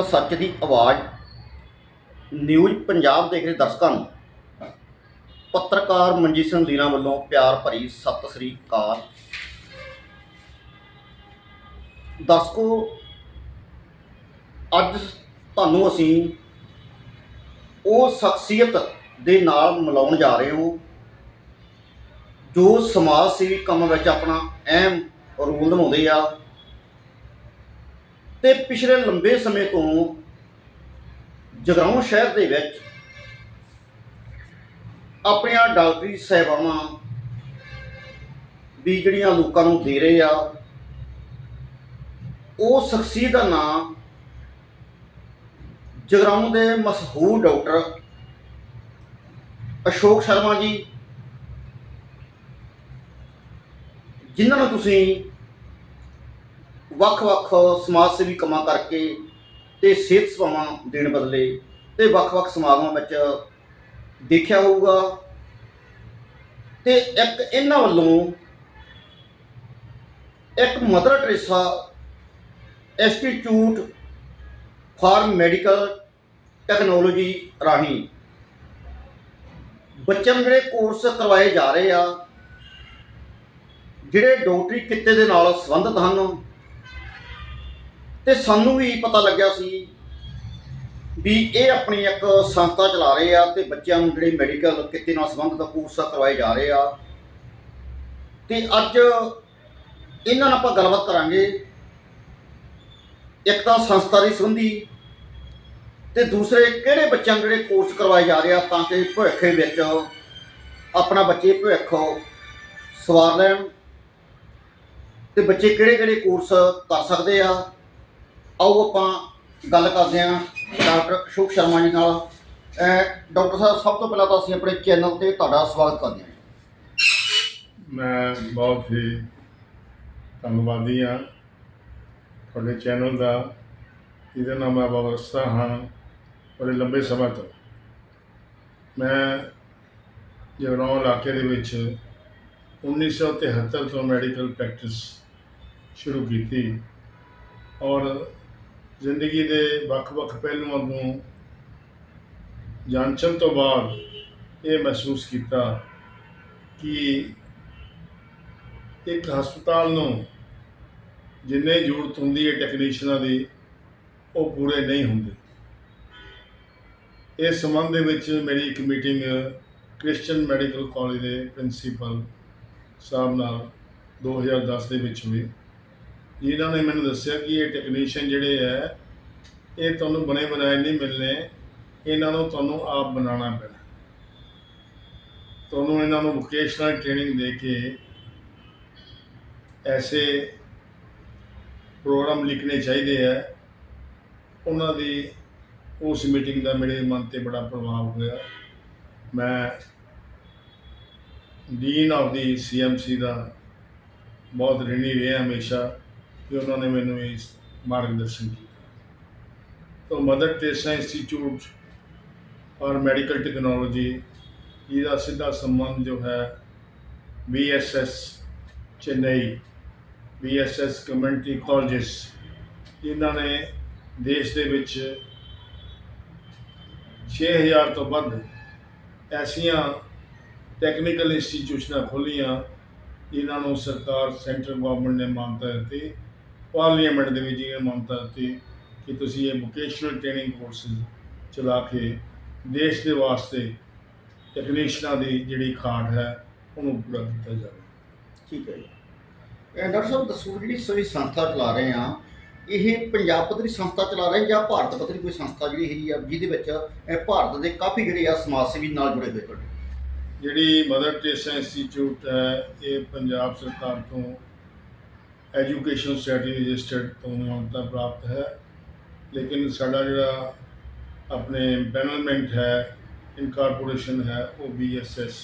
ਤਾਂ ਸੱਚ ਦੀ ਆਵਾਜ਼ ਨਿਊਜ਼ ਪੰਜਾਬ ਦੇਖ ਰਹੇ ਦਰਸ਼ਕਾਂ ਨੂੰ। ਪੱਤਰਕਾਰ ਮਨਜੀਤ ਸਿੰਘ ਲੀਨਾ ਵੱਲੋਂ ਪਿਆਰ ਭਰੀ ਸਤਿ ਸ੍ਰੀ ਅਕਾਲ। ਦਰਸ਼ਕੋ, ਅੱਜ ਤੁਹਾਨੂੰ ਅਸੀਂ ਉਹ ਸ਼ਖਸੀਅਤ ਦੇ ਨਾਲ ਮਿਲਾਉਣ ਜਾ ਰਹੇ ਹਾਂ, ਜੋ ਸਮਾਜ ਸੇਵੀ ਕੰਮ ਵਿੱਚ ਆਪਣਾ ਅਹਿਮ ਰੋਲ ਨਿਭਾਉਂਦੇ ਆ। ਤੇ ਪਿਛਲੇ ਲੰਬੇ ਸਮੇਂ ਤੋਂ ਜਗਰਾਉਂ ਸ਼ਹਿਰ ਦੇ ਵਿੱਚ ਆਪਣੀਆਂ ਡਾਕਟਰੀ ਸੇਵਾਵਾਂ ਵੀ ਜਿਹੜੀਆਂ ਲੋਕਾਂ ਨੂੰ ਦੇ ਰਹੇ ਆ, ਉਹ ਸ਼ਖਸੀਅਤ ਦਾ ਨਾਮ ਜਗਰਾਉਂ ਦੇ ਮਸ਼ਹੂਰ ਡਾਕਟਰ ਅਸ਼ੋਕ ਸ਼ਰਮਾ ਜੀ। ਜਿਨ੍ਹਾਂ ਨੂੰ ਤੁਸੀਂ ਵੱਖ-ਵੱਖ ਸਮਾਜ ਸੇਵੀ ਕੰਮਾਂ ਕਰਕੇ ਤੇ ਸਿਹਤ ਸੇਵਾਵਾਂ ਦੇਣ ਬਦਲੇ ਤੇ ਵੱਖ-ਵੱਖ ਸਮਾਗਮਾਂ ਵਿੱਚ ਦੇਖਿਆ ਹੋਊਗਾ। ਤੇ ਇੱਕ ਇਹਨਾਂ ਵੱਲੋਂ ਇੱਕ mother Teresa institute for medical technology ਰਾਹੀਂ ਬੱਚਿਆਂ ਨੂੰ ਜਿਹੜੇ ਕੋਰਸ ਕਰਵਾਏ ਜਾ ਰਹੇ ਆ, ਜਿਹੜੇ ਡਾਕਟਰੀ ਕਿੱਤੇ ਦੇ ਨਾਲ ਸੰਬੰਧਿਤ ਹਨ ਤੇ ਸਾਨੂੰ ਵੀ ਪਤਾ ਲੱਗਿਆ ਸੀ ਵੀ ਇਹ ਆਪਣੀ ਇੱਕ ਸੰਸਥਾ ਚਲਾ ਰਹੇ ਆ ਤੇ ਬੱਚਿਆਂ ਨੂੰ ਜਿਹੜੇ ਮੈਡੀਕਲ ਕਿੱਤੇ ਨਾਲ ਸੰਬੰਧਿਤ ਕੋਰਸ ਕਰਵਾਏ ਜਾ ਰਹੇ ਆ। ਤੇ ਅੱਜ ਇਹਨਾਂ ਨਾਲ ਆਪਾਂ ਗੱਲਬਾਤ ਕਰਾਂਗੇ। ਇੱਕ ਤਾਂ ਸੰਸਥਾ ਦੀ ਸੰਬੰਧੀ ਤੇ ਦੂਸਰੇ ਕਿਹੜੇ ਬੱਚਿਆਂ ਨੂੰ ਜਿਹੜੇ ਕੋਰਸ ਕਰਵਾਏ ਜਾ ਰਹੇ ਆ ਤਾਂ ਕਿ ਭਵਿੱਖ ਵਿੱਚ ਆਪਣਾ ਬੱਚੇ ਭਵਿੱਖ ਸਵਾਰ ਲੈਣ ਤੇ ਬੱਚੇ ਕਿਹੜੇ ਕਿਹੜੇ ਕੋਰਸ ਕਰ ਸਕਦੇ ਆ। ਆਓ ਆਪਾਂ ਗੱਲ ਕਰਦੇ ਹਾਂ ਡਾਕਟਰ ਅਸ਼ੋਕ ਸ਼ਰਮਾ ਜੀ ਨਾਲ। ਡਾਕਟਰ ਸਾਹਿਬ, ਸਭ ਤੋਂ ਪਹਿਲਾਂ ਤਾਂ ਅਸੀਂ ਆਪਣੇ ਚੈਨਲ ਤੇ ਤੁਹਾਡਾ ਸਵਾਗਤ ਕਰਦੇ ਹਾਂ। ਮੈਂ ਬਹੁਤ ਹੀ ਧੰਨਵਾਦੀ ਹਾਂ ਤੁਹਾਡੇ ਚੈਨਲ ਦਾ, ਜਿਹਦੇ ਨਾਲ ਮੈਂ ਵਾਬਸਤਾ ਹਾਂ ਬੜੇ ਲੰਬੇ ਸਮਾਂ ਤੋਂ। ਮੈਂ ਜਗਰਾਉਂ ਇਲਾਕੇ ਦੇ ਵਿੱਚ 1973 ਤੋਂ ਮੈਡੀਕਲ ਪ੍ਰੈਕਟਿਸ ਸ਼ੁਰੂ ਕੀਤੀ ਔਰ ਜ਼ਿੰਦਗੀ ਦੇ ਵੱਖ-ਵੱਖ ਪਹਿਲੂਆਂ ਨੂੰ ਜਾਂਚਣ ਤੋਂ ਬਾਅਦ ਇਹ ਮਹਿਸੂਸ ਕੀਤਾ ਕਿ ਇੱਕ ਹਸਪਤਾਲ ਨੂੰ ਜਿੰਨੇ ਜ਼ਰੂਰਤ ਹੁੰਦੀ ਹੈ ਟੈਕਨੀਸ਼ੀਅਨਾਂ ਦੀ, ਉਹ ਪੂਰੇ ਨਹੀਂ ਹੁੰਦੇ। ਇਸ ਸੰਬੰਧ ਦੇ ਵਿੱਚ ਮੇਰੀ ਇੱਕ ਮੀਟਿੰਗ ਕ੍ਰਿਸਚੀਅਨ ਮੈਡੀਕਲ ਕਾਲਜ ਦੇ ਪ੍ਰਿੰਸੀਪਲ ਸਾਹਿਬ ਨਾਲ 2010 ਦੇ ਵਿੱਚ ਹੋਈ। ਜਿਨ੍ਹਾਂ ਨੇ ਮੈਨੂੰ ਦੱਸਿਆ ਕਿ ਇਹ ਟੈਕਨੀਸ਼ੀਅਨ ਜਿਹੜੇ ਹੈ, ਇਹ ਤੁਹਾਨੂੰ ਬਣੇ ਬਣਾਏ ਨਹੀਂ ਮਿਲਨੇ ਇਹਨਾਂ ਨੂੰ ਤੁਹਾਨੂੰ ਆਪ ਬਣਾਉਣਾ ਪੈਣਾ। ਤੁਹਾਨੂੰ ਇਹਨਾਂ ਨੂੰ ਵੋਕੇਸ਼ਨਲ ਟ੍ਰੇਨਿੰਗ ਦੇ ਕੇ ਐਸੇ ਪ੍ਰੋਗਰਾਮ ਲਿਖਣੇ ਚਾਹੀਦੇ ਹੈ। ਉਹਨਾਂ ਦੀ ਉਸ ਮੀਟਿੰਗ ਦਾ ਮੇਰੇ ਮਨ ਤੇ ਬੜਾ ਪ੍ਰਭਾਵ ਹੋਇਆ। ਮੈਂ ਡੀਨ ਆਫ ਦੀ ਸੀਐਮਸੀ ਦਾ ਬਹੁਤ ਰਿਣੀ ਰਿਹਾ ਹਮੇਸ਼ਾ। ਕਿ ਉਹਨਾਂ ਨੇ ਮੈਨੂੰ ਇਸ ਮਾਰਗਦਰਸ਼ਨ ਕੀਤਾ। ਤਾਂ ਮਦਰ ਟੈਰੇਸਾ ਇੰਸਟੀਚਿਊਟ ਔਰ ਮੈਡੀਕਲ ਟੈਕਨੋਲੋਜੀ ਇਹਦਾ ਸਿੱਧਾ ਸੰਬੰਧ ਜੋ ਹੈ BSS Chennai BSS community colleges, ਇਹਨਾਂ ਨੇ ਦੇਸ਼ ਦੇ ਵਿੱਚ 6000 ਤੋਂ ਵੱਧ ਐਸੀਆਂ ਟੈਕਨੀਕਲ ਇੰਸਟੀਚਿਊਸ਼ਨਾਂ ਖੋਲ੍ਹੀਆਂ ਜਿਨ੍ਹਾਂ ਨੂੰ ਸਰਕਾਰ, ਸੈਂਟਰ ਗਵਰਨਮੈਂਟ ਨੇ ਮਾਨਤਾ ਦਿੱਤੀ ਪਾਰਲੀਮੈਂਟ ਦੇ ਵਿੱਚ ਇਹ ਮਾਨਤਾ ਦਿੱਤੀ ਕਿ ਤੁਸੀਂ ਇਹ ਵੋਕੇਸ਼ਨਲ ਟ੍ਰੇਨਿੰਗ ਕੋਰਸਿਸ ਚਲਾ ਕੇ ਦੇਸ਼ ਦੇ ਵਾਸਤੇ ਟੈਕਨੀਸ਼ੀਅਨਾਂ ਦੀ ਜਿਹੜੀ ਖਾਟ ਹੈ ਉਹਨੂੰ ਪੂਰਾ ਕੀਤਾ ਜਾਵੇ। ਠੀਕ ਹੈ ਜੀ। ਇਹ ਡਾਕਟਰ ਸਾਹਿਬ ਦੱਸੋ ਜਿਹੜੀ ਸੋਈ ਸੰਸਥਾ ਚਲਾ ਰਹੇ ਆ ਇਹ ਪੰਜਾਬ ਪੱਧਰੀ ਸੰਸਥਾ ਚਲਾ ਰਹੇ ਜਾਂ ਭਾਰਤ ਪੱਧਰੀ ਕੋਈ ਸੰਸਥਾ ਜਿਹੜੀ ਹੈਗੀ ਆ ਜਿਹਦੇ ਵਿੱਚ ਇਹ ਭਾਰਤ ਦੇ ਕਾਫੀ ਜਿਹੜੇ ਆ ਸਮਾਜ ਸੇਵੀ ਨਾਲ ਜੁੜੇ ਹੋਏ ਤੁਹਾਡੇ? ਜਿਹੜੀ ਮਦਰ ਟੈਰੇਸਾ ਇੰਸਟੀਚਿਊਟ ਹੈ ਇਹ ਪੰਜਾਬ ਸਰਕਾਰ ਤੋਂ ਐਜੂਕੇਸ਼ਨ ਸੋਸਾਇਟੀ ਰਜਿਸਟਰਡ ਤੋਂ ਮਾਨਤਾ ਪ੍ਰਾਪਤ ਹੈ। ਲੇਕਿਨ ਸਾਡਾ ਜਿਹੜਾ ਆਪਣੇ ਪੈਨਲਮੈਂਟ ਹੈ, ਇਨਕਾਰਪੋਰੇਸ਼ਨ ਹੈ, ਉਹ ਬੀਐਸਐਸ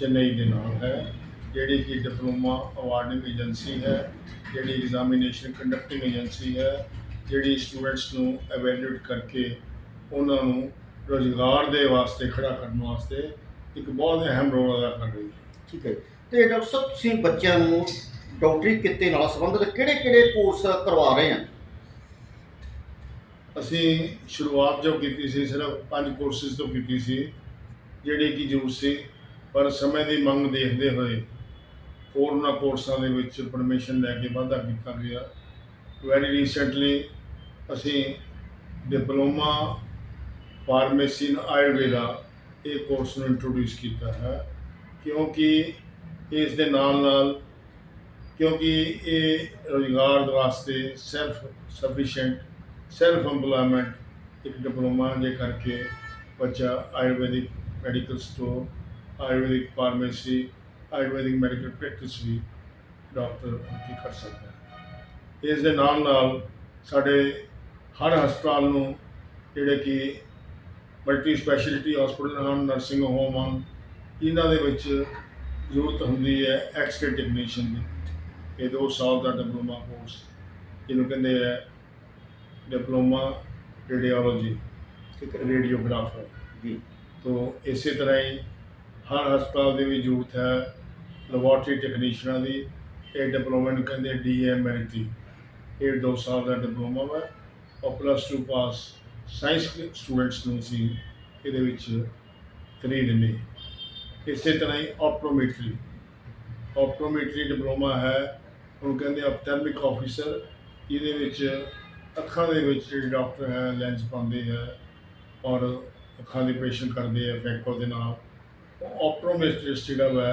ਚੇਨਈ ਦੇ ਨਾਲ ਹੈ, ਜਿਹੜੀ ਕਿ ਡਿਪਲੋਮਾ ਅਵਾਰਡਿੰਗ ਏਜੰਸੀ ਹੈ, ਜਿਹੜੀ ਐਗਜ਼ਾਮੀਨੇਸ਼ਨ ਕੰਡਕਟਿੰਗ ਏਜੰਸੀ ਹੈ, ਜਿਹੜੀ ਸਟੂਡੈਂਟਸ ਨੂੰ ਐਵੈਲੂਏਟ ਕਰਕੇ ਉਹਨਾਂ ਨੂੰ ਰੋਜ਼ਗਾਰ ਦੇ ਵਾਸਤੇ ਖੜਾ ਕਰਨ ਵਾਸਤੇ ਇੱਕ ਬਹੁਤ ਅਹਿਮ ਰੋਲ ਅਦਾ ਕਰ ਰਹੀ ਹੈ। ਠੀਕ ਹੈ। ਤੇ ਡਾਕਟਰ ਸਾਹਿਬ, ਤੁਸੀਂ ਬੱਚਿਆਂ ਨੂੰ ਡਾਕਟਰੀ ਕਿੱਤੇ ਨਾਲ ਸੰਬੰਧਿਤ ਕਿਹੜੇ ਕਿਹੜੇ ਕੋਰਸ ਕਰਵਾ ਰਹੇ ਆ? ਅਸੀਂ ਸ਼ੁਰੂਆਤ ਜੋ ਕੀਤੀ ਸੀ, ਸਿਰਫ ਪੰਜ ਕੋਰਸਿਸ ਤੋਂ ਕੀਤੀ ਸੀ, ਜਿਹੜੀ ਕਿ ਜ਼ਰੂਰ ਸੀ, ਪਰ ਸਮੇਂ ਦੀ ਮੰਗ ਦੇਖਦੇ ਹੋਏ ਹੋਰਨਾਂ ਕੋਰਸਾਂ ਦੇ ਵਿੱਚ ਪਰਮਿਸ਼ਨ ਲੈ ਕੇ ਵਾਧਾ ਕੀਤਾ ਗਿਆ। ਵੈਰੀ ਰੀਸੈਂਟਲੀ ਅਸੀਂ ਡਿਪਲੋਮਾ ਫਾਰਮੇਸੀ ਇਨ ਆਯੁਰਵੇਦਾ ਇਹ ਕੋਰਸ ਨੂੰ ਇੰਟਰੋਡਿਊਸ ਕੀਤਾ ਹੈ, ਕਿਉਂਕਿ ਇਸ ਦੇ ਨਾਲ ਨਾਲ ਕਿਉਂਕਿ ਇਹ ਰੁਜ਼ਗਾਰ ਵਾਸਤੇ ਸੈਲਫ ਸਫੀਸ਼ੀਐਂਟ ਸੈਲਫ ਏਮਪਲੋਇਮੈਂਟ ਇੱਕ ਡਿਪਲੋਮਾ ਦੇ ਕਰਕੇ ਬੱਚਾ Ayurvedic medical store Ayurvedic pharmacy Ayurvedic medical practice ਵੀ ਡਾਕਟਰ ਕੀ ਕਰ ਸਕਦਾ ਹੈ। ਇਸ ਦੇ ਨਾਲ ਨਾਲ ਸਾਡੇ ਹਰ ਹਸਪਤਾਲ ਨੂੰ ਜਿਹੜੇ ਕਿ ਮਲਟੀ ਸਪੈਸ਼ਲਿਟੀ ਹਸਪੀਟਲ ਹਨ ਨਰਸਿੰਗ ਹੋਮ ਹਨ, ਇਹਨਾਂ ਦੇ ਵਿੱਚ ਜ਼ਰੂਰਤ ਹੁੰਦੀ ਹੈ ਐਕਸਰੇ ਟੈਕਨੀਸ਼ੀਅਨ ਦੀ। ਇਹ ਦੋ ਸਾਲ ਦਾ ਡਿਪਲੋਮਾ ਕੋਰਸ ਜਿਹਨੂੰ ਕਹਿੰਦੇ ਹੈ ਡਿਪਲੋਮਾ ਰੇਡੀਓਲੋਜੀ ਠੀਕ ਹੈ ਰੇਡੀਓਗ੍ਰਾਫਰ। ਜੀ। ਤੋ ਇਸੇ ਤਰ੍ਹਾਂ ਹੀ ਹਰ ਹਸਪਤਾਲ ਦੇ ਵਿੱਚ ਜ਼ਰੂਰਤ ਹੈ ਲੈਬੋਰਟਰੀ ਟੈਕਨੀਸ਼ੀਅਨਾਂ ਦੀ। ਇਹ ਡਿਪਲੋਮਾ ਨੂੰ ਕਹਿੰਦੇ ਡੀਐਮਐਲਟੀ ਇਹ ਦੋ ਸਾਲ ਦਾ ਡਿਪਲੋਮਾ ਹੈ ਔਰ ਪਲੱਸ 2 ਪਾਸ ਸਾਇੰਸ ਸਟੂਡੈਂਟਸ ਨੂੰ ਸੀ ਇਹਦੇ ਵਿੱਚ ਕਰੀ ਦਿੰਦੇ ਇਸੇ ਤਰ੍ਹਾਂ ਹੀ ਆਪਟੋਮੈਟਰੀ ਆਪਟੋਮੈਟਰੀ ਡਿਪਲੋਮਾ ਹੈ ਉਹਨੂੰ ਕਹਿੰਦੇ ਆਪਥੈਲਮਿਕ ਆਫੀਸਰ ਇਹਦੇ ਵਿੱਚ ਅੱਖਾਂ ਦੇ ਵਿੱਚ ਜਿਹੜੇ ਡਾਕਟਰ ਹੈ ਲੈਂਸ ਪਾਉਂਦੇ ਹੈ ਔਰ ਅੱਖਾਂ ਦੇ ਆਪਰੇਸ਼ਨ ਕਰਦੇ ਆ ਫੈਕੋ ਦੇ ਨਾਲ। ਉਹ ਆਪਟੋਮੈਟਰਿਸਟ ਜਿਹੜਾ ਹੈ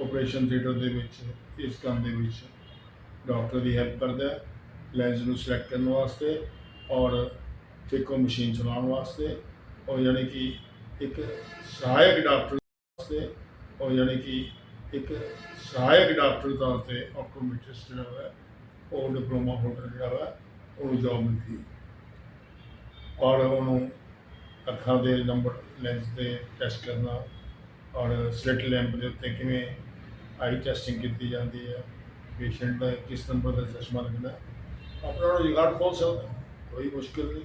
ਆਪਰੇਸ਼ਨ ਥੀਏਟਰ ਦੇ ਵਿੱਚ, ਇਸ ਕੰਮ ਦੇ ਵਿੱਚ ਡਾਕਟਰ ਦੀ ਹੈਲਪ ਕਰਦਾ ਲੈਂਸ ਨੂੰ ਸਿਲੈਕਟ ਕਰਨ ਵਾਸਤੇ ਔਰ ਫੈਕੋ ਮਸ਼ੀਨ ਚਲਾਉਣ ਵਾਸਤੇ। ਔਰ ਯਾਨੀ ਕਿ ਇੱਕ ਸਹਾਇਕ ਡਾਕਟਰ ਵਾਸਤੇ ਔਰ ਯਾਨੀ ਕਿ ਇੱਕ ਸਹਾਇਕ ਡਾਕਟਰ ਦੇ ਤੌਰ ਤੇ ਆਪਟੋਮੈਟਰਿਸਟ ਜਿਹੜਾ ਹੈ ਉਹ ਡਿਪਲੋਮਾ ਹੋਲਡਰ ਜਿਹੜਾ ਹੈ ਉਹਨੂੰ ਜੋਬ ਮਿਲਦੀ ਹੈ। ਔਰ ਉਹਨੂੰ ਅੱਖਾਂ ਦੇ ਨੰਬਰ ਲੈਂਸ ਦੇ ਟੈਸਟ ਕਰਨਾ, ਔਰ ਸਲਿਟ ਲੈਂਪ ਦੇ ਉੱਤੇ ਕਿਵੇਂ ਆਈ ਟੈਸਟਿੰਗ ਕੀਤੀ ਜਾਂਦੀ ਹੈ ਪੇਸ਼ੈਂਟ ਦਾ ਕਿਸ ਨੰਬਰ ਦਾ ਚਸ਼ਮਾ ਲੱਗਣਾ, ਆਪਣਾ ਰੁਜ਼ਗਾਰ ਖੋਲ ਸਕਦਾ ਕੋਈ ਮੁਸ਼ਕਿਲ ਨਹੀਂ।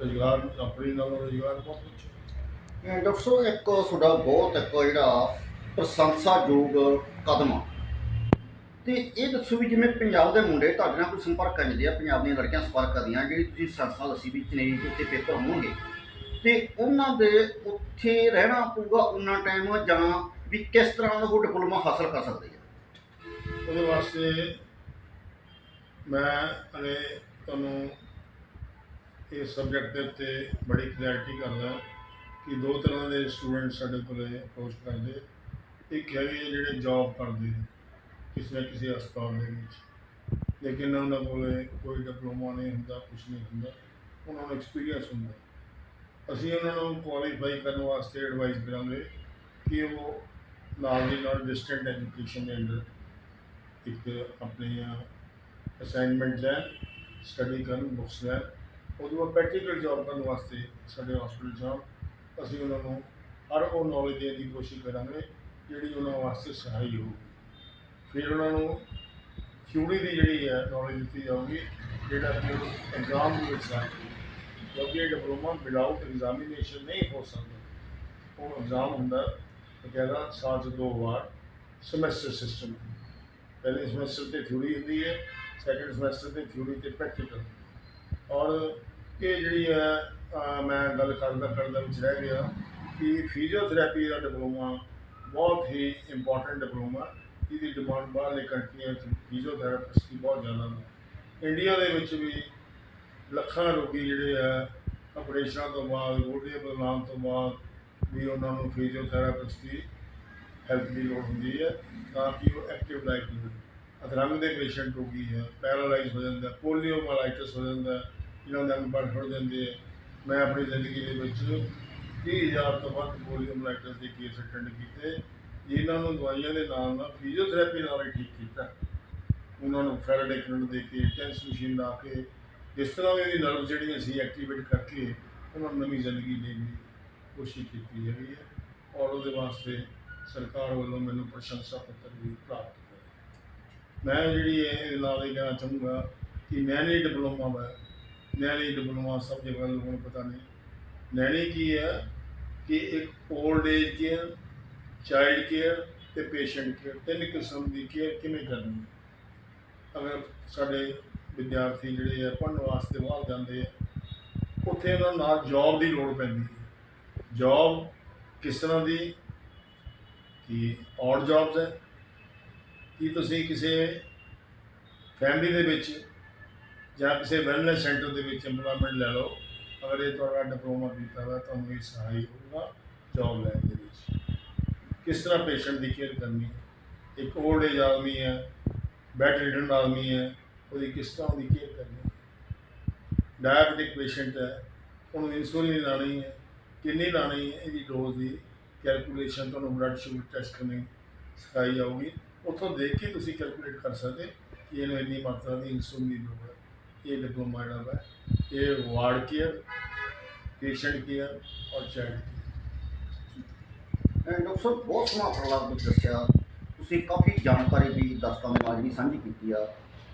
ਰੁਜ਼ਗਾਰ, ਆਪਣੀ ਨਾਲ ਰੁਜ਼ਗਾਰ ਬਹੁਤ ਅੱਛਾ ਡਾਕਟਰ ਸਾਹਿਬ, ਇੱਕ ਤੁਹਾਡਾ ਬਹੁਤ ਇੱਕ ਜਿਹੜਾ ਪ੍ਰਸ਼ੰਸਾਯੋਗ ਕਦਮ। ਆ ਤੇ ਇਹ ਦੱਸੋ ਵੀ ਜਿਵੇਂ ਪੰਜਾਬ ਦੇ ਮੁੰਡੇ ਤੁਹਾਡੇ ਨਾਲ ਕੋਈ ਸੰਪਰਕ ਕਰਦੇ ਆ, ਪੰਜਾਬ ਦੀਆਂ ਲੜਕੀਆਂ ਸੰਪਰਕ ਕਰਦੀਆਂ, ਜਿਹੜੀ ਤੁਸੀਂ ਸੰਸਥਾ ਦੱਸੀ ਵੀ ਚਨੇ ਦੇ ਉੱਤੇ ਪੇਪਰ ਹੋਣਗੇ। ਤੇ ਉਹਨਾਂ ਦੇ ਉੱਥੇ ਰਹਿਣਾ ਪਊਗਾ ਉਹਨਾਂ ਟਾਈਮ ਜਾਂ ਵੀ ਕਿਸ ਤਰ੍ਹਾਂ ਦਾ ਉਹ ਡਿਪਲੋਮਾ ਹਾਸਲ ਕਰ ਸਕਦੇ ਆ? ਉਹਦੇ ਵਾਸਤੇ ਮੈਂ ਅਲੇ ਤੁਹਾਨੂੰ ਇਸ ਸਬਜੈਕਟ ਦੇ ਉੱਤੇ ਬੜੀ ਕਲੈਰਿਟੀ ਕਰਦਾ ਕਿ ਦੋ ਤਰ੍ਹਾਂ ਦੇ ਸਟੂਡੈਂਟ ਸਾਡੇ ਕੋਲੇ ਅਪਰੋਚ ਕਰਦੇ। ਇੱਕ ਹੈਗੇ ਜਿਹੜੇ ਜੌਬ ਕਰਦੇ ਆ, ਕਿਸੇ ਨਾ ਕਿਸੇ ਹਸਪਤਾਲ ਦੇ ਵਿੱਚ। ਲੇਕਿਨ ਉਹਨਾਂ ਕੋਲੇ ਕੋਈ ਡਿਪਲੋਮਾ ਨਹੀਂ ਹੁੰਦਾ ਕੁਝ ਨਹੀਂ ਹੁੰਦਾ ਉਹਨਾਂ ਨੂੰ ਐਕਸਪੀਰੀਅੰਸ ਹੁੰਦਾ। ਅਸੀਂ ਉਹਨਾਂ ਨੂੰ ਕੁਆਲੀਫਾਈ ਕਰਨ ਵਾਸਤੇ ਐਡਵਾਈਸ ਕਰਾਂਗੇ ਕਿ ਉਹ ਨਾਲ ਦੀ ਨਾਲ ਡਿਸਟੈਂਟ ਐਜੂਕੇਸ਼ਨ ਦੇ ਅੰਡਰ ਇੱਕ ਆਪਣੀਆਂ ਅਸਾਈਨਮੈਂਟ ਲੈਣ ਸਟੱਡੀ ਕਰਨ ਬੁੱਕਸ ਲੈਣ ਉਹਦੇ ਬਾਅਦ ਪ੍ਰੈਕਟੀਕਲ ਜੌਬ ਕਰਨ ਵਾਸਤੇ ਸਾਡੇ ਹਸਪੀਟਲ ਜਾਣ ਅਸੀਂ ਉਹਨਾਂ ਨੂੰ ਹਰ ਉਹ ਨੌਲੇਜ ਦੇਣ ਦੀ ਕੋਸ਼ਿਸ਼ ਕਰਾਂਗੇ। ਜਿਹੜੀ ਉਹਨਾਂ ਵਾਸਤੇ ਸਹਾਈ ਹੋਊ ਫਿਰ ਉਹਨਾਂ ਨੂੰ ਥਿਊਰੀ ਦੀ ਜਿਹੜੀ ਹੈ ਨੌਲੇਜ ਦਿੱਤੀ ਜਾਊਗੀ, ਜਿਹੜਾ ਕਿ ਉਹ ਐਗਜ਼ਾਮ ਦੇ ਵਿੱਚ ਸਾਥ ਕਿਉਂਕਿ ਇਹ ਡਿਪਲੋਮਾ ਵਿਦਆਊਟ ਐਗਜ਼ਾਮੀਨੇਸ਼ਨ ਨਹੀਂ ਹੋ ਸਕਦਾ। ਉਹ ਐਗਜ਼ਾਮ ਹੁੰਦਾ ਬਕਾਇਦਾ ਸਾਲ 'ਚ ਦੋ ਵਾਰ ਸਮੈਸਟਰ ਸਿਸਟਮ ਪਹਿਲੇ ਸਮੈਸਟਰ ਤੇ ਥਿਊਰੀ ਹੁੰਦੀ ਹੈ ਸੈਕੰਡ ਸਮੈਸਟਰ ਤੇ ਥਿਊਰੀ ਤੇ ਪ੍ਰੈਕਟੀਕਲ ਔਰ ਇਹ ਜਿਹੜੀ ਹੈ ਮੈਂ ਗੱਲ ਕਰਦਾ ਕਰਦਾ ਵਿੱਚ ਰਹਿ ਗਿਆ ਕਿ ਫਿਜ਼ੀਓਥੈਰੇਪੀ ਦਾ ਡਿਪਲੋਮਾ ਬਹੁਤ ਹੀ ਇੰਪੋਰਟੈਂਟ ਡਿਪਲੋਮਾ ਇਹਦੀ ਡਿਮਾਂਡ ਬਾਹਰਲੇ ਕੰਟਰੀਆਂ 'ਚ ਫਿਜ਼ੀਓਥੈਰੇਪਿਸਟ ਦੀ ਬਹੁਤ ਜ਼ਿਆਦਾ ਹੈ। ਇੰਡੀਆ ਦੇ ਵਿੱਚ ਵੀ ਲੱਖਾਂ ਰੋਗੀ ਜਿਹੜੇ ਆ ਆਪਰੇਸ਼ਨਾਂ ਤੋਂ ਬਾਅਦ, ਗੋਡੇ ਬਦਲਾਉਣ ਤੋਂ ਬਾਅਦ ਵੀ ਉਹਨਾਂ ਨੂੰ ਫਿਜ਼ੀਓਥੈਰੇਪਿਸਟ ਦੀ ਹੈਲਪ ਦੀ ਲੋੜ ਹੁੰਦੀ ਹੈ ਤਾਂ ਕਿ ਉਹ ਐਕਟਿਵ ਲਾਈਫ ਜੀਣ ਅਧਰੰਗ ਦੇ ਪੇਸ਼ੈਂਟ ਰੋਗੀ ਹੈ ਪੈਰਾਲਾਈਜ਼ ਹੋ ਜਾਂਦਾ ਪੋਲੀਓ ਮਾਲਾਈਟਸ ਹੋ ਜਾਂਦਾ ਇਹਨਾਂ ਦੇ ਅੰਗ ਪੜ ਫੜ ਜਾਂਦੇ ਆ। ਮੈਂ ਆਪਣੀ ਜ਼ਿੰਦਗੀ ਦੇ ਵਿੱਚ 30000 ਤੋਂ ਵੱਧ ਪੋਲੀਓ ਮਲਾਈਟਸ ਦੇ ਕੇਸ ਅਟੈਂਡ ਕੀਤੇ। ਜਿਨ੍ਹਾਂ ਨੂੰ ਦਵਾਈਆਂ ਦੇ ਨਾਲ ਨਾਲ ਫਿਜ਼ੀਓਥੈਰੇਪੀ ਨਾਲ ਹੀ ਠੀਕ ਕੀਤਾ। ਉਹਨਾਂ ਨੂੰ ਫੈਰਾਡੇ ਕਰੰਟ ਦੇ ਕੇ ਟੈਂਸ ਮਸ਼ੀਨ ਲਾ ਕੇ, ਇਸ ਤਰ੍ਹਾਂ ਦੀ ਇਹਦੀ ਨਰਵ ਜਿਹੜੀਆਂ ਸੀ ਐਕਟੀਵੇਟ ਕਰਕੇ ਉਹਨਾਂ ਨੂੰ ਨਵੀਂ ਜ਼ਿੰਦਗੀ ਦੇਣ ਦੀ ਕੋਸ਼ਿਸ਼ ਕੀਤੀ ਹੈਗੀ ਹੈ ਔਰ ਉਹਦੇ ਵਾਸਤੇ ਸਰਕਾਰ ਵੱਲੋਂ ਮੈਨੂੰ ਪ੍ਰਸ਼ੰਸਾ ਪੱਤਰ ਵੀ ਪ੍ਰਾਪਤ ਹੋਇਆ ਮੈਂ ਜਿਹੜੀ ਇਹ ਨਾਲ ਇਹ ਕਹਿਣਾ ਚਾਹੂੰਗਾ ਕਿ ਨੈਣੀ ਡਿਪਲੋਮਾ ਵਾ। ਨੈਣੀ ਡਿਪਲੋਮਾ ਸਭ ਜਗ੍ਹਾ ਲੋਕਾਂ ਨੂੰ ਪਤਾ ਨਹੀਂ। ਨੈਣੀ ਕੀ ਹੈ? ਕਿ ਇੱਕ old age care child care ਤੇ ਪੇਸ਼ੈਂਟ ਕੇਅਰ ਤਿੰਨ ਕਿਸਮ ਦੀ ਕੇਅਰ ਕਿਵੇਂ ਕਰਨੀ ਹੈ? ਅਗਰ ਸਾਡੇ ਵਿਦਿਆਰਥੀ ਜਿਹੜੇ ਆ, ਪੜ੍ਹਨ ਵਾਸਤੇ ਬਾਹਰ ਜਾਂਦੇ ਆ, ਉੱਥੇ ਉਹਨਾਂ ਨੂੰ ਨਾਲ ਜੌਬ ਦੀ ਲੋੜ ਪੈਂਦੀ ਹੈ। ਜੌਬ ਕਿਸ ਤਰ੍ਹਾਂ ਦੀ? ਕਿ ਔਡ ਜੌਬਸ ਹੈ। ਕੀ ਤੁਸੀਂ ਕਿਸੇ ਫੈਮਿਲੀ ਦੇ ਵਿੱਚ ਜਾਂ ਕਿਸੇ ਵੈਲਨੈਸ ਸੈਂਟਰ ਦੇ ਵਿੱਚ ਇੰਪਲੋਇਮੈਂਟ ਲੈ ਲਓ? ਅਗਰ ਇਹ ਤੁਹਾਡਾ ਡਿਪਲੋਮਾ ਕੀਤਾ ਵਾ ਤੁਹਾਨੂੰ ਇਹ ਸਹਾਈ ਹੋ ਹੋਊਗਾ ਜੌਬ ਲੈਣ ਦੇ ਵਿੱਚ। ਕਿਸ ਤਰ੍ਹਾਂ ਪੇਸ਼ੈਂਟ ਦੀ ਕੇਅਰ ਕਰਨੀ ਹੈ? ਇੱਕ ਓਲਡ ਏਜ ਆਦਮੀ ਹੈ ਬੈਡ ਰਿਡਨ ਆਦਮੀ ਹੈ, ਉਹਦੀ ਕਿਸ ਤਰ੍ਹਾਂ ਉਹਦੀ ਕੇਅਰ ਕਰਨੀ ਹੈ? ਡਾਇਬੀਟਿਕ ਪੇਸ਼ੈਂਟ ਹੈ, ਉਹਨੂੰ ਇਨਸੂਲਿਨ ਲਾਣੀ ਹੈ, ਕਿੰਨੀ ਲਾਣੀ ਹੈ? ਇਹਦੀ ਡੋਜ਼ ਦੀ ਕੈਲਕੂਲੇਸ਼ਨ ਤੁਹਾਨੂੰ ਬਲੱਡ ਸ਼ੂਗਰ ਟੈਸਟ ਕਰਨੀ ਸਿਖਾਈ ਜਾਊਗੀ। ਉੱਥੋਂ ਦੇਖ ਕੇ ਤੁਸੀਂ ਕੈਲਕੂਲੇਟ ਕਰ ਸਕਦੇ ਕਿ ਇਹਨੂੰ ਇੰਨੀ ਮਾਤਰਾ ਦੀ ਇਨਸੂਲਿਨ ਦੀ ਲੋੜ ਹੈ। ਇਹ ਡਿਪਲੋਮਾ ਜਿਹੜਾ ਇਹ ਵਾਰਡ ਕੇਅਰ ਪੇਸ਼ੈਂਟ ਕੇਅਰ ਔਰ ਚਾਈਲਡ ਅਹ ਡਾਕਟਰ ਸਾਹਿਬ, ਬਹੁਤ ਸੋਹਣਾ ਉਪਰਾਲਾ ਤੁਸੀਂ ਦੱਸਿਆ। ਤੁਸੀਂ ਕਾਫੀ ਜਾਣਕਾਰੀ ਵੀ ਦਰਸ਼ਕਾਂ ਦੇ ਨਾਲ ਜਿਹੜੀ ਸਾਂਝੀ ਕੀਤੀ ਆ।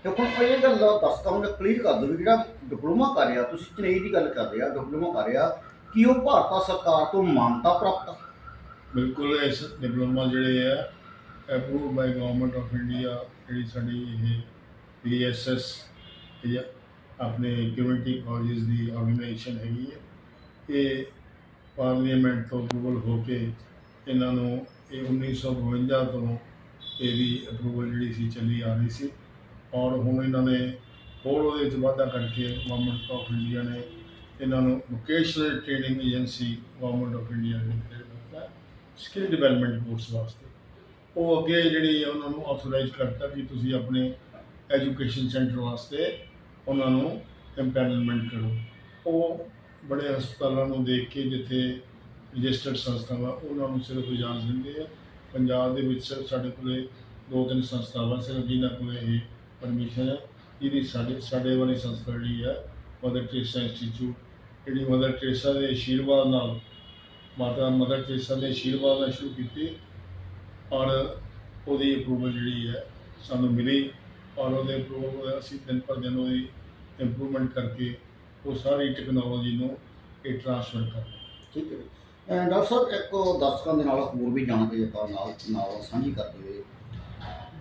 ਤੇ ਹੁਣ ਇਹ ਗੱਲ ਦਰਸ਼ਕਾਂ ਨੂੰ ਕਲੀਅਰ ਕਰ ਦਿਓ ਵੀ ਜਿਹੜਾ ਡਿਪਲੋਮਾ ਕਰ ਰਿਹਾ, ਤੁਸੀਂ ਚਨੇਈ ਦੀ ਗੱਲ ਕਰ ਰਹੇ ਆ ਡਿਪਲੋਮਾ ਕਰ ਰਿਹਾ, ਕਿ ਉਹ ਭਾਰਤ ਸਰਕਾਰ ਤੋਂ ਮਾਨਤਾ ਪ੍ਰਾਪਤ ਬਿਲਕੁਲ, ਇਸ ਡਿਪਲੋਮਾ ਜਿਹੜੇ ਆ approved by government of India ਜਿਹੜੀ ਸਾਡੀ ਇਹ ਪੀਐਸਐਸ ਇਹ ਆਪਣੇ ਕਮਿਊਨਿਟੀ ਕਾਲਜਸ ਦੀ ਆਰਗੇਨਾਈਜੇਸ਼ਨ ਹੈਗੀ ਹੈ ਇਹ ਪਾਰਲੀਮੈਂਟ ਤੋਂ ਅਪਰੂਵਲ ਹੋ ਕੇ ਇਹਨਾਂ ਨੂੰ ਇਹ 1952 ਤੋਂ ਇਹਦੀ ਅਪਰੂਵਲ ਜਿਹੜੀ ਸੀ ਚੱਲੀ ਆ ਰਹੀ ਸੀ। ਔਰ ਹੁਣ ਇਹਨਾਂ ਨੇ ਹੋਰ ਉਹਦੇ ਵਿੱਚ ਵਾਧਾ ਕਰਕੇ ਗਵਰਨਮੈਂਟ ਆਫ ਇੰਡੀਆ ਨੇ ਇਹਨਾਂ ਨੂੰ vocational training agency government of India ਨੇ ਦਿੱਤਾ। ਸਕਿੱਲ ਡਿਵੈਲਪਮੈਂਟ ਕੋਰਸ ਵਾਸਤੇ। ਉਹ ਅੱਗੇ ਜਿਹੜੀ ਹੈ ਉਹਨਾਂ ਨੂੰ ਆਥੋਰਾਈਜ਼ ਕਰਤਾ ਕਿ ਤੁਸੀਂ ਆਪਣੇ ਐਜੂਕੇਸ਼ਨ ਸੈਂਟਰ ਵਾਸਤੇ ਉਹਨਾਂ ਨੂੰ ਐਮਪੈਨਲਮੈਂਟ ਕਰੋ। ਉਹ ਬੜੇ ਹਸਪਤਾਲਾਂ ਨੂੰ ਦੇਖ ਕੇ ਜਿੱਥੇ ਰਜਿਸਟਰਡ ਸੰਸਥਾਵਾਂ, ਉਹਨਾਂ ਨੂੰ ਸਿਰਫ ਇਜਾਜ਼ਤ ਦਿੰਦੇ ਆ। ਪੰਜਾਬ ਦੇ ਵਿੱਚ ਸਿਰਫ ਸਾਡੇ ਕੋਲੇ ਦੋ ਤਿੰਨ ਸੰਸਥਾਵਾਂ ਸਿਰਫ, ਜਿਨ੍ਹਾਂ ਕੋਲੇ ਇਹ ਪਰਮਿਸ਼ਨ ਹੈ। ਇਹਦੀ ਸਾਡੇ ਸਾਡੇ ਵਾਲੀ ਸੰਸਥਾ ਜਿਹੜੀ ਹੈ ਮਦਰ ਟ੍ਰੇਸਾ ਇੰਸਟੀਚਿਊਟ। ਜਿਹੜੀ ਮਦਰ ਟ੍ਰੇਸਾ ਦੇ ਆਸ਼ੀਰਵਾਦ ਨਾਲ, ਮਾਤਾ ਮਦਰ ਟ੍ਰੇਸਾ ਦੇ ਆਸ਼ੀਰਵਾਦ ਨਾਲ ਸ਼ੁਰੂ ਕੀਤੀ, ਔਰ ਉਹਦੀ ਅਪਰੂਵਲ ਜਿਹੜੀ ਹੈ ਸਾਨੂੰ ਮਿਲੀ। ਔਰ ਉਹਦੇ ਅਪਰੂਵਲ ਅਸੀਂ ਦਿਨ ਪਰ ਦਿਨ ਉਹਦੀ ਇੰਪਰੂਵਮੈਂਟ ਕਰਕੇ, ਉਹ ਸਾਰੀ ਟੈਕਨੋਲੋਜੀ ਨੂੰ ਇਹ ਟ੍ਰਾਂਸਫਰ ਕਰ ਠੀਕ ਹੈ ਡਾਕਟਰ ਸਾਹਿਬ, ਇੱਕ ਦਰਸ਼ਕਾਂ ਦੇ ਨਾਲ ਹੋਰ ਵੀ ਜਾਣਕਾਰੀ ਆਪਾਂ ਨਾਲ ਨਾਲ ਸਾਂਝੀ ਕਰਦੇ ਹੋਏ,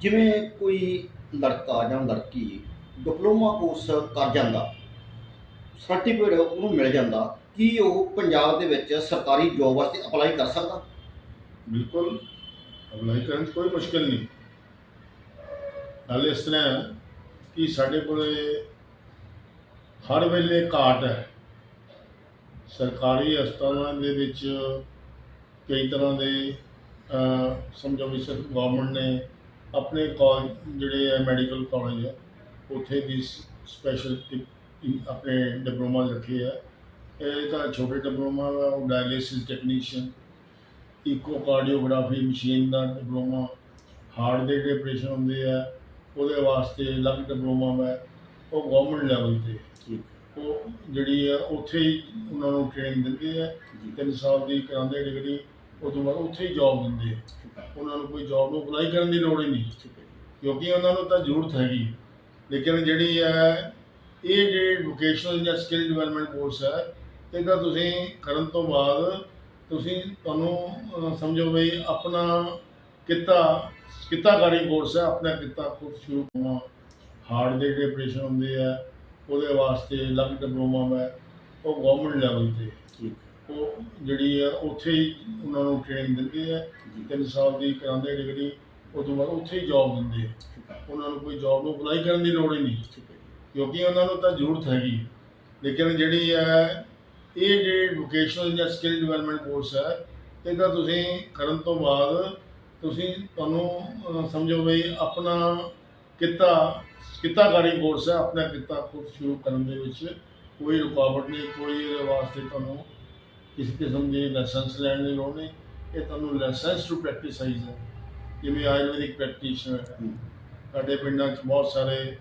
ਜਿਵੇਂ ਕੋਈ ਲੜਕਾ ਜਾਂ ਲੜਕੀ ਡਿਪਲੋਮਾ ਕੋਰਸ ਕਰ ਜਾਂਦਾ ਸਰਟੀਫਿਕੇਟ ਉਹਨੂੰ ਮਿਲ ਜਾਂਦਾ, ਕੀ ਉਹ ਪੰਜਾਬ ਦੇ ਵਿੱਚ ਸਰਕਾਰੀ ਜੋਬ ਵਾਸਤੇ ਅਪਲਾਈ ਕਰ ਸਕਦਾ? ਬਿਲਕੁਲ ਅਪਲਾਈ ਕਰਨ 'ਚ ਕੋਈ ਮੁਸ਼ਕਲ ਨਹੀਂ। ਨਾਲੇ ਇਸ ਤਰ੍ਹਾਂ ਹੈ ਕਿ ਸਾਡੇ ਕੋਲੇ ਹਰ ਵੇਲੇ ਘਾਟ ਹੈ। ਸਰਕਾਰੀ ਹਸਪਤਾਲਾਂ ਦੇ ਵਿੱਚ ਕਈ ਤਰ੍ਹਾਂ ਦੇ ਅਹ, ਸਮਝੋ ਵੀ ਸਰ ਗਵਰਨਮੈਂਟ ਨੇ ਆਪਣੇ ਕਾਲਜ ਜਿਹੜੇ ਹੈ ਮੈਡੀਕਲ ਕਾਲਜ ਹੈ ਉੱਥੇ ਵੀ ਸਪੈਸ਼ਲ ਆਪਣੇ ਡਿਪਲੋਮਾ ਰੱਖੇ ਆ। ਇਹ ਤਾਂ ਛੋਟੇ ਡਿਪਲੋਮਾ ਵਾ ਉਹ ਡਾਇਲਿਸਿਸ ਟੈਕਨੀਸ਼ੀਅਨ ਇਕੋਕਾਰਡੀਓਗ੍ਰਾਫੀ ਮਸ਼ੀਨ ਦਾ ਡਿਪਲੋਮਾ ਹਾਰਟ ਦੇ ਜਿਹੜੇ ਆਪਰੇਸ਼ਨ ਹੁੰਦੇ ਆ ਉਹਦੇ ਵਾਸਤੇ ਅਲੱਗ ਡਿਪਲੋਮਾ ਹੈ ਉਹ ਗਵਰਨਮੈਂਟ ਲੈਵਲ ਤੇ ਉਹ ਜਿਹੜੀ ਆ ਉੱਥੇ ਹੀ ਉਹਨਾਂ ਨੂੰ ਟ੍ਰੇਨਿੰਗ ਦਿੰਦੇ ਆ। ਤਿੰਨ ਸਾਲ ਦੀ ਕਰਾਉਂਦੇ ਡਿਗਰੀ ਉਸ ਤੋਂ ਬਾਅਦ ਉੱਥੇ ਹੀ ਜੌਬ ਦਿੰਦੇ ਆ। ਉਹਨਾਂ ਨੂੰ ਕੋਈ ਜੌਬ ਨੂੰ ਅਪਲਾਈ ਕਰਨ ਦੀ ਲੋੜ ਹੀ ਨਹੀਂ। ਕਿਉਂਕਿ ਉਹਨਾਂ ਨੂੰ ਤਾਂ ਜ਼ਰੂਰਤ ਹੈਗੀ ਲੇਕਿਨ ਜਿਹੜੀ ਹੈ ਇਹ ਜਿਹੜੀ ਵੋਕੇਸ਼ਨਲ ਜਾਂ ਸਕਿੱਲ ਡਿਵੈਲਪਮੈਂਟ ਕੋਰਸ ਹੈ ਇਹਦਾ ਤੁਸੀਂ ਕਰਨ ਤੋਂ ਬਾਅਦ ਤੁਸੀਂ ਤੁਹਾਨੂੰ ਸਮਝੋ ਵੀ ਆਪਣਾ ਕਿੱਤਾ ਕਿੱਤਾਕਾਰੀ ਕੋਰਸ ਹੈ ਆਪਣਾ ਕਿੱਤਾ ਖੁਦ ਸ਼ੁਰੂ ਕਰਨਾ। ਹਾਰਟ ਦੇ ਜਿਹੜੇ ਆਪਰੇਸ਼ਨ ਹੁੰਦੇ ਆ ਉਹਦੇ ਵਾਸਤੇ ਅਲੱਗ ਡਿਪਲੋਮਾ ਹੈ ਉਹ ਗਵਰਨਮੈਂਟ ਲੈਵਲ ਤੇ ਉਹ ਜਿਹੜੀ ਹੈ ਉੱਥੇ ਹੀ ਉਹਨਾਂ ਨੂੰ ਟ੍ਰੇਨਿੰਗ ਦਿੰਦੇ ਆ। ਤਿੰਨ ਸਾਲ ਦੀ ਕਰਾਉਂਦੇ ਡਿਗਰੀ ਉਸ ਤੋਂ ਬਾਅਦ ਉੱਥੇ ਹੀ ਜੌਬ ਦਿੰਦੇ ਆ। ਉਹਨਾਂ ਨੂੰ ਕੋਈ ਜੌਬ ਨੂੰ ਅਪਲਾਈ ਕਰਨ ਦੀ ਲੋੜ ਹੀ ਨਹੀਂ। ਕਿਉਂਕਿ ਉਹਨਾਂ ਨੂੰ ਤਾਂ ਜ਼ਰੂਰਤ ਹੈਗੀ। ਲੇਕਿਨ ਜਿਹੜੀ ਹੈ ਇਹ ਜਿਹੜੀ ਵੋਕੇਸ਼ਨਲ ਜਾਂ ਸਕਿੱਲ ਡਿਵੈਲਪਮੈਂਟ ਕੋਰਸ ਹੈ ਇਹਦਾ ਤੁਸੀਂ ਕਰਨ ਤੋਂ ਬਾਅਦ ਤੁਸੀਂ ਤੁਹਾਨੂੰ ਸਮਝੋ ਵੀ ਆਪਣਾ ਕਿੱਤਾ ਕਿੱਤਾਕਾਰੀ ਕੋਰਸ ਹੈ ਆਪਣਾ ਕਿੱਤਾ ਖੁਦ ਸ਼ੁਰੂ ਕਰਨ ਦੇ ਵਿੱਚ ਕੋਈ ਰੁਕਾਵਟ ਨਹੀਂ ਕੋਈ ਇਹਦੇ ਵਾਸਤੇ ਤੁਹਾਨੂੰ ਕਿਸੇ ਕਿਸਮ ਦੀ ਲਾਇਸੈਂਸ ਲੈਣ ਦੀ ਲੋੜ ਨਹੀਂ। ਇਹ ਤੁਹਾਨੂੰ ਲਾਇਸੈਂਸ ਟੂ ਪ੍ਰੈਕਟਿਸਾਈਜ਼ ਹੈ ਜਿਵੇਂ ਆਯੁਰਵੈਦਿਕ ਪ੍ਰੈਕਟੀਸ਼ਨਰ ਹੈ। ਸਾਡੇ ਪਿੰਡਾਂ 'ਚ ਬਹੁਤ ਸਾਰੇ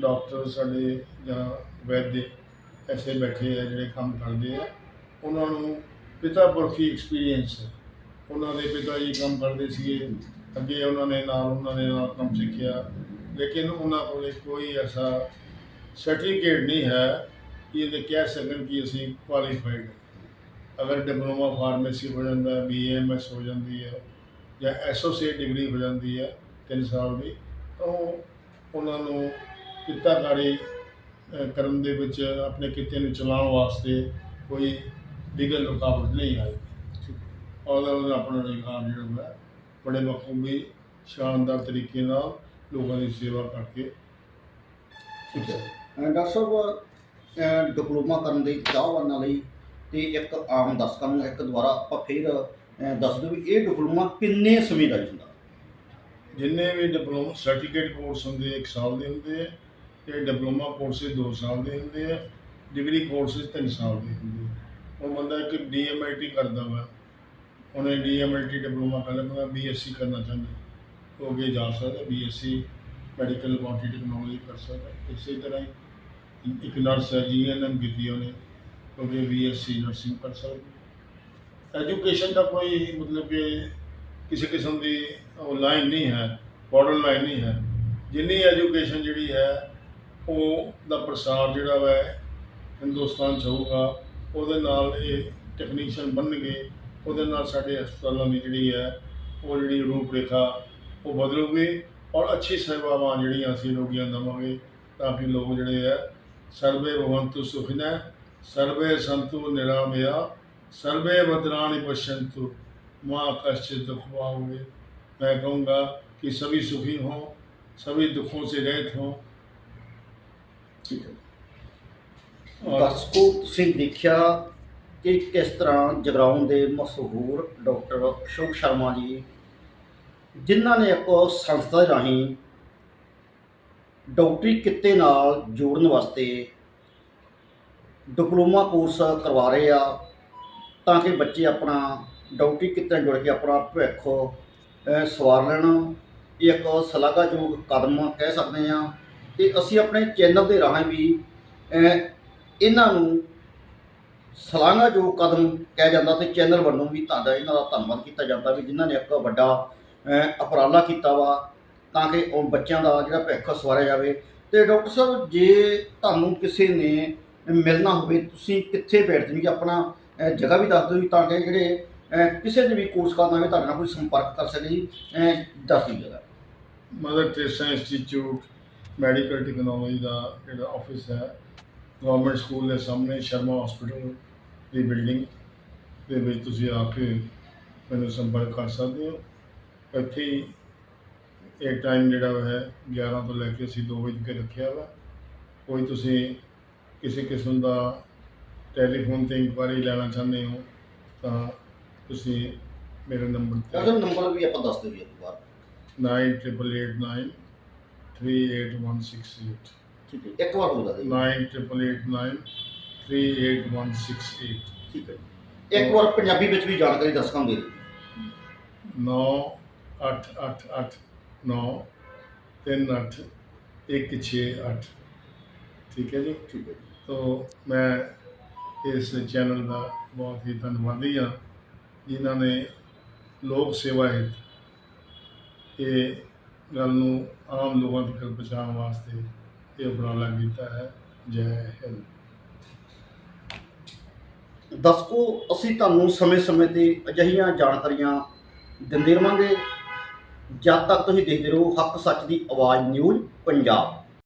ਡਾਕਟਰ ਸਾਡੇ ਜਾਂ ਵੈਦ ਐਸੇ ਬੈਠੇ ਆ ਜਿਹੜੇ ਕੰਮ ਕਰਦੇ ਆ। ਉਹਨਾਂ ਨੂੰ ਪਿਤਾ ਪੁਰਖੀ ਐਕਸਪੀਰੀਅੰਸ ਹੈ। ਉਹਨਾਂ ਦੇ ਪਿਤਾ ਜੀ ਕੰਮ ਕਰਦੇ ਸੀਗੇ। ਅੱਗੇ ਉਹਨਾਂ ਨੇ ਨਾਲ ਉਹਨਾਂ ਨੇ ਨਾਲ ਕੰਮ ਸਿੱਖਿਆ। ਲੇਕਿਨ ਉਹਨਾਂ ਕੋਲ ਕੋਈ ਐਸਾ ਸਰਟੀਫਿਕੇਟ ਨਹੀਂ ਹੈ ਕਿ ਇਹ ਕਹਿ ਸਕਣ ਕਿ ਅਸੀਂ ਕੁਆਲੀਫਾਈਡ ਅਗਰ ਡਿਪਲੋਮਾ ਫਾਰਮੇਸੀ ਹੋ ਜਾਂਦਾ ਹੈ ਬੀਐਮਐਸ ਹੋ ਜਾਂਦੀ ਹੈ ਜਾਂ ਐਸੋਸੀਏਟ ਡਿਗਰੀ ਹੋ ਜਾਂਦੀ ਹੈ ਤਿੰਨ ਸਾਲ ਦੀ, ਤਾਂ ਉਹਨਾਂ ਨੂੰ ਕਿੱਤਾਕਾਰੀ ਕਰਨ ਦੇ ਵਿੱਚ, ਆਪਣੇ ਕਿੱਤੇ ਨੂੰ ਚਲਾਉਣ ਵਾਸਤੇ ਕੋਈ ਲੀਗਲ ਰੁਕਾਵਟ ਨਹੀਂ ਆਈ ਔਰ ਉਹਦਾ ਆਪਣਾ ਰੁਜ਼ਗਾਰ ਜਿਹੜਾ ਹੈ ਬੜੇ ਬਖੂਬੀ ਸ਼ਾਨਦਾਰ ਤਰੀਕੇ ਨਾਲ ਲੋਕਾਂ ਦੀ ਸੇਵਾ ਕਰਕੇ। ਠੀਕ ਹੈ। ਅਹ ਡਾਕਟਰ ਸਾਹਿਬ ਅਹ ਡਿਪਲੋਮਾ ਕਰਨ ਦੇ ਚਾਹਵਾਨਾਂ ਲਈ ਤੇ ਇੱਕ ਆਮ ਦਰਸ਼ਕਾਂ ਨੂੰ ਇੱਕ ਦੁਬਾਰਾ ਆਪਾਂ ਫਿਰ ਅਹ ਦੱਸ ਦਿਓ ਵੀ ਇਹ ਡਿਪਲੋਮਾ ਕਿੰਨੇ ਸਮੇਂ ਦਾ ਹੁੰਦਾ ਜਿੰਨੇ ਵੀ ਡਿਪਲੋਮਾ ਸਰਟੀਫਿਕੇਟ ਕੋਰਸ ਹੁੰਦੇ ਆ, ਇੱਕ ਸਾਲ ਦੇ ਹੁੰਦੇ ਆ ਤੇ ਡਿਪਲੋਮਾ ਕੋਰਸਿਸ 2 ਸਾਲ ਦੇ ਹੁੰਦੇ ਆ ਡਿਗਰੀ ਕੋਰਸਿਸ 3 ਸਾਲ ਦੇ ਹੁੰਦੇ ਆ। ਉਹ ਬੰਦਾ ਇੱਕ ਡੀਐਮਆਈਟੀ ਕਰਦਾ ਵਾ। ਉਹਨੇ ਡੀਐਮਆਈਟੀ ਡਿਪਲੋਮਾ ਕਰ ਲੈਣਾ ਬੀਐਸਸੀ ਕਰਨਾ ਚਾਹੁੰਦਾ। ਉਹ ਅੱਗੇ ਜਾ ਸਕਦਾ ਬੀਐਸਸੀ ਮੈਡੀਕਲ ਲੈਬੋਰਟਰੀ ਟੈਕਨੋਲੋਜੀ ਕਰ ਸਕਦਾ, ਇਸੇ ਤਰ੍ਹਾਂ ਹੀ ਇੱਕ ਨਰਸ ਹੈ ਜੀਐਨਐਮ ਕੀਤੀ ਉਹਨੇ ਉਹ ਅੱਗੇ ਬੀਐਸਸੀ ਨਰਸਿੰਗ ਕਰ ਸਕਦਾ। ਐਜੂਕੇਸ਼ਨ ਦਾ ਕੋਈ ਮਤਲਬ ਕਿ ਕਿਸੇ ਕਿਸਮ ਦੀ ਉਹ ਲਾਈਨ ਨਹੀਂ ਹੈ ਬਾਰਡਰ ਲਾਈਨ ਨਹੀਂ ਹੈ। ਜਿੰਨੀ ਐਜੂਕੇਸ਼ਨ ਜਿਹੜੀ ਹੈ, ਉਹ ਦਾ ਪ੍ਰਸਾਰ ਜਿਹੜਾ ਵਾ ਹਿੰਦੁਸਤਾਨ 'ਚ ਹੋਊਗਾ, ਉਹਦੇ ਨਾਲ ਇਹ ਟੈਕਨੀਸ਼ੀਅਨ ਬਣਨਗੇ, ਉਹਦੇ ਨਾਲ ਸਾਡੇ ਹਸਪਤਾਲਾਂ ਦੀ ਜਿਹੜੀ ਹੈ, ਉਹ ਜਿਹੜੀ ਰੂਪਰੇਖਾ ਉਹ ਬਦਲੂਗੀ ਔਰ ਅੱਛੀ ਸੇਵਾਵਾਂ ਜਿਹੜੀਆਂ ਅਸੀਂ ਰੋਗੀਆਂ ਦੇਵਾਂਗੇ ਤਾਂ ਕਿ ਲੋਕ ਜਿਹੜੇ ਹੈ ਸਰਵੇ ਭਵੰਤੁ ਸੁਖਿਨः ਸਰਵੇ ਸੰਤੁ ਨਿਰਾਮਇਆ सर्वे भद्राणि पश्यन्तु माँ कश्चित दुख पाओगे मैं कहूँगा कि सभी सुखी हों सभी दुखों से रहित हों ਠੀਕ ਹੈ ਔਰ ਦਰਸ਼ਕੋ ਤੁਸੀਂ ਦੇਖਿਆ ਕਿ ਕਿਸ ਤਰ੍ਹਾਂ ਜਗਰਾਉਂ ਦੇ ਮਸ਼ਹੂਰ ਡਾਕਟਰ ਅਸ਼ੋਕ ਸ਼ਰਮਾ ਜੀ ਜਿਨ੍ਹਾਂ ਨੇ ਇੱਕ ਸੰਸਥਾ ਦੇ ਰਾਹੀਂ ਡਾਕਟਰੀ ਕਿੱਤੇ ਨਾਲ ਜੋੜਨ ਵਾਸਤੇ ਡਿਪਲੋਮਾ ਕੋਰਸ ਕਰਵਾ ਰਹੇ ਆ, ਤਾਂ ਕਿ ਬੱਚੇ ਆਪਣਾ ਡਾਕਟਰੀ ਕਿੱਤੇ ਨਾਲ ਜੁੜ ਕੇ ਆਪਣਾ ਭਵਿੱਖ ਸਵਾਰ ਲੈਣ ਇਹ ਇੱਕ ਸ਼ਲਾਘਾਯੋਗ ਕਦਮ ਕਹਿ ਸਕਦੇ ਆ ਤੇ ਅਸੀਂ ਆਪਣੇ ਚੈਨਲ ਦੇ ਰਾਹੀਂ ਵੀ ਇਹਨਾਂ ਨੂੰ ਸਲਾਨਾ ਕਦਮ ਕਿਹਾ ਜਾਂਦਾ ਤੇ ਚੈਨਲ ਵੱਲੋਂ ਵੀ ਤੁਹਾਡਾ ਇਹਨਾਂ ਦਾ ਧੰਨਵਾਦ ਕੀਤਾ ਜਾਂਦਾ ਵੀ ਜਿਨ੍ਹਾਂ ਨੇ ਇੱਕ ਵੱਡਾ ਉਪਰਾਲਾ ਕੀਤਾ ਵਾ ਤਾਂ ਕਿ ਉਹ ਬੱਚਿਆਂ ਦਾ ਜਿਹੜਾ ਭਵਿੱਖ ਸਵਾਰਿਆ ਜਾਵੇ। ਤੇ ਡਾਕਟਰ ਸਾਹਿਬ, ਜੇ ਤੁਹਾਨੂੰ ਕਿਸੇ ਨੇ ਮਿਲਣਾ ਹੋਵੇ, ਤੁਸੀਂ ਕਿੱਥੇ ਬੈਠਦੇ ਜੀ ਆਪਣਾ ਜਗ੍ਹਾ ਵੀ ਦੱਸ ਦਿਓ ਜੀ ਤਾਂ ਕਿ ਜਿਹੜੇ ਕਿਸੇ ਨੇ ਵੀ ਕੋਰਸ ਕਰਨਾ ਹੋਵੇ ਤੁਹਾਡੇ ਨਾਲ ਕੋਈ ਸੰਪਰਕ ਕਰ ਸਕੇ ਜੀ। ਦੱਸ ਦਿਓ ਜਗ੍ਹਾ mother Teresa institute medical technology ਦਾ ਜਿਹੜਾ ਆਫਿਸ ਹੈ ਗਵਰਨਮੈਂਟ ਸਕੂਲ ਦੇ ਸਾਹਮਣੇ ਸ਼ਰਮਾ ਹਸਪੀਟਲ ਦੀ ਬਿਲਡਿੰਗ ਦੇ ਵਿੱਚ ਤੁਸੀਂ ਆ ਕੇ ਮੈਨੂੰ ਸੰਪਰਕ ਕਰ ਸਕਦੇ ਹੋ। ਇੱਥੇ ਇਹ ਟਾਈਮ ਜਿਹੜਾ ਹੈ 11 ਤੋਂ ਲੈ ਕੇ ਅਸੀਂ 2 ਵਜੇ ਤੱਕ ਰੱਖਿਆ ਵਾ। ਕੋਈ ਤੁਸੀਂ ਕਿਸੇ ਕਿਸਮ ਦਾ ਟੈਲੀਫੋਨ ਤੇ ਇਨਕੁਆਇਰੀ ਲੈਣਾ ਚਾਹੁੰਦੇ ਹੋ ਤਾਂ ਤੁਸੀਂ ਮੇਰੇ ਨੰਬਰ ਤੇ ਡਾਕਟਰ ਨੰਬਰ ਵੀ ਆਪਾਂ ਦੱਸ ਦਿਓ ਜੀ ਇੱਕ ਵਾਰ। Nine triple eight nine three eight one six eight ਠੀਕ ਹੈ ਇੱਕ ਵਾਰ ਹੋਰ ਦੱਸ ਦਿਓ ਜੀ। nine triple eight nine three eight one six eight ਠੀਕ ਹੈ। ਇੱਕ ਵਾਰ ਪੰਜਾਬੀ ਵਿੱਚ ਵੀ ਜਾਣਕਾਰੀ ਦਰਸ਼ਕਾਂ ਨੂੰ ਦੇ ਦਿਓ ਨੌ ਅੱਠ ਅੱਠ ਅੱਠ ਨੌ ਤਿੰਨ ਅੱਠ ਇੱਕ ਛੇ ਅੱਠ। ਠੀਕ ਹੈ ਜੀ? ਠੀਕ ਹੈ। ਤੋ ਮੈਂ ਇਸ ਚੈਨਲ ਦਾ ਬਹੁਤ ਹੀ ਧੰਨਵਾਦੀ ਹਾਂ ਜਿਨ੍ਹਾਂ ਨੇ ਲੋਕ ਸੇਵਾ ਹਿੱਤ ਇਹ ਗੱਲ ਨੂੰ ਆਮ ਲੋਕਾਂ ਤੱਕ ਪਹੁੰਚਾਉਣ ਵਾਸਤੇ ਇਹ ਉਪਰਾਲਾ ਕੀਤਾ ਹੈ। ਜੈ ਹਿੰਦ। ਦਰਸ਼ਕੋ ਅਸੀਂ ਤੁਹਾਨੂੰ ਸਮੇਂ-ਸਮੇਂ ਤੇ ਅਜਿਹੀਆਂ ਜਾਣਕਾਰੀਆਂ ਦਿੰਦੇ ਰਵਾਂਗੇ। ਜਦ ਤੱਕ ਤੁਸੀਂ ਦੇਖਦੇ ਰਹੋ ਹੱਕ ਸੱਚ ਦੀ ਆਵਾਜ਼ ਨਿਊਜ਼ ਪੰਜਾਬ।